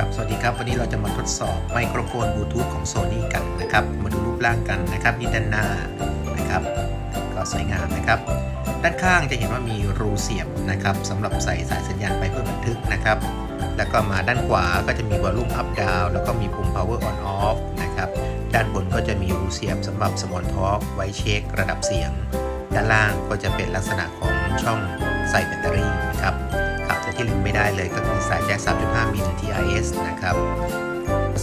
ครับ สวัสดีครับ วันนี้เราจะมาทดสอบไมโครโฟนบลูทูธของ Sony กันนะครับ มาดูรูปร่างกันนะครับนี่ด้านหน้านะครับ ก็สวยงามนะครับ ด้านข้างจะเห็นว่ามีรูเสียบนะครับสำหรับใส่สายสัญญาณไปเพื่อบันทึกนะครับ แล้วก็มาด้านขวาก็จะมีวอลลุ่มอัพดาวแล้วก็มีปุ่ม power on off นะครับ ด้านบนก็จะมีรูเสียบสำหรับสมอนทอ l k ไว้เช็คระดับเสียง ด้านล่างก็จะเป็นลักษณะของช่องใส่แบตเตอรี่นะครับ ที่ลืมไม่ได้เลยก็คือสายแจ็ค 3.5 มิล TIS นะครับ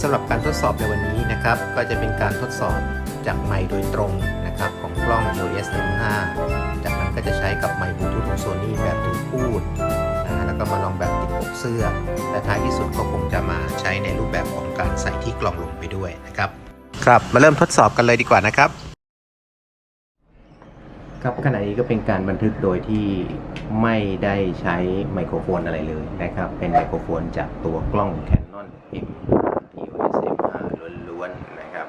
สำหรับการทดสอบในวันนี้นะครับ ก็จะเป็นการทดสอบจากไมค์โดยตรงนะครับของกล้อง EOS M5 จากนั้นก็จะใช้กับไมค์บลูทูธของ Sony แบบถือพูดนะแล้วก็มาลองแบบติดปกเสื้อ และท้ายที่สุดก็คงจะมาใช้ในรูปแบบของการใส่ที่กล่องลงไปด้วยนะครับ ครับ มาเริ่มทดสอบกันเลยดีกว่านะครับ ครับขณะนี้ก็เป็นการบันทึกโดยที่ไม่ได้ใช้ไมโครโฟนอะไรเลยนะครับ เป็นไมโครโฟนจากตัวกล้อง Canon M EOS M5 ล้วนๆนะครับ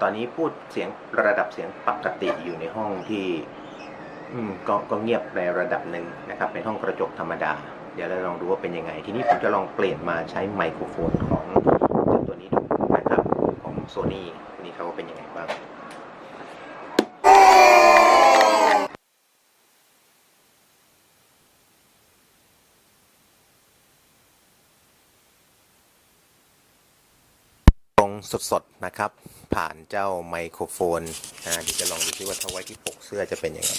ตอนนี้พูดเสียงระดับเสียงปกติอยู่ในห้องที่กก็เงียบในระดับหนึ่งนะครับ เป็นห้องกระจกธรรมดา เดี๋ยวเราลองดูว่าเป็นยังไง ทีนี้ผมจะลองเปลี่ยนมาใช้ไมโครโฟนของตัวนี้ดูนะครับ ของ Sony นี่เขาว่าเป็นยังไงบ้าง ตรง สดๆนะครับ ผ่านเจ้าไมโครโฟนอ่าเดี๋ยวจะลองดูซิว่าถ้าไว้ที่ปกเสื้อจะเป็นยังไง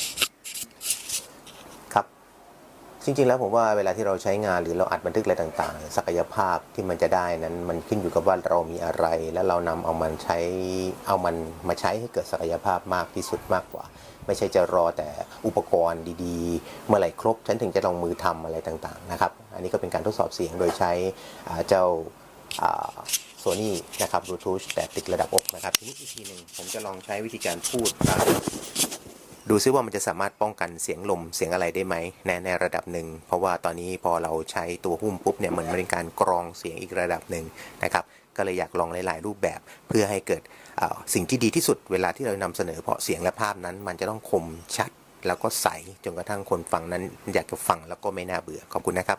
ครับ จริงๆแล้วผมว่าเวลาที่เราใช้งานหรือเราอัดบันทึกอะไรต่างๆ ศักยภาพที่มันจะได้นั้นมันขึ้นอยู่กับว่าเรามีอะไร แล้วเรานำเอามันใช้เอามันมาใช้ให้เกิดศักยภาพมากที่สุดมากกว่า ไม่ใช่จะรอแต่อุปกรณ์ดีๆ เมื่อไหร่ครบฉันถึงจะลงมือทำอะไรต่างๆนะครับ อันนี้ก็เป็นการทดสอบเสียงโดยใช้เจ้า โซนี่นะครับบลูทูธแบบติดระดับอกนะครับ ทีนี้อีกทีหนึ่งผมจะลองใช้วิธีการพูดครับดูซิว่ามันจะสามารถป้องกันเสียงลมเสียงอะไรได้ไหมในในระดับหนึ่ง เพราะว่าตอนนี้พอเราใช้ตัวหุ้มปุ๊บเนี่ยเหมือนมันเป็นการกรองเสียงอีกระดับหนึ่งนะครับก็เลยอยากลองหลาย ๆ รูปแบบเพื่อให้เกิดสิ่งที่ดีที่สุดเวลาที่เรานำเสนอเพราะเสียงและภาพนั้น มันจะต้องคมชัดแล้วก็ใสจนกระทั่งคนฟังนั้นอยากจะฟังแล้วก็ไม่น่าเบื่อขอบคุณนะครับ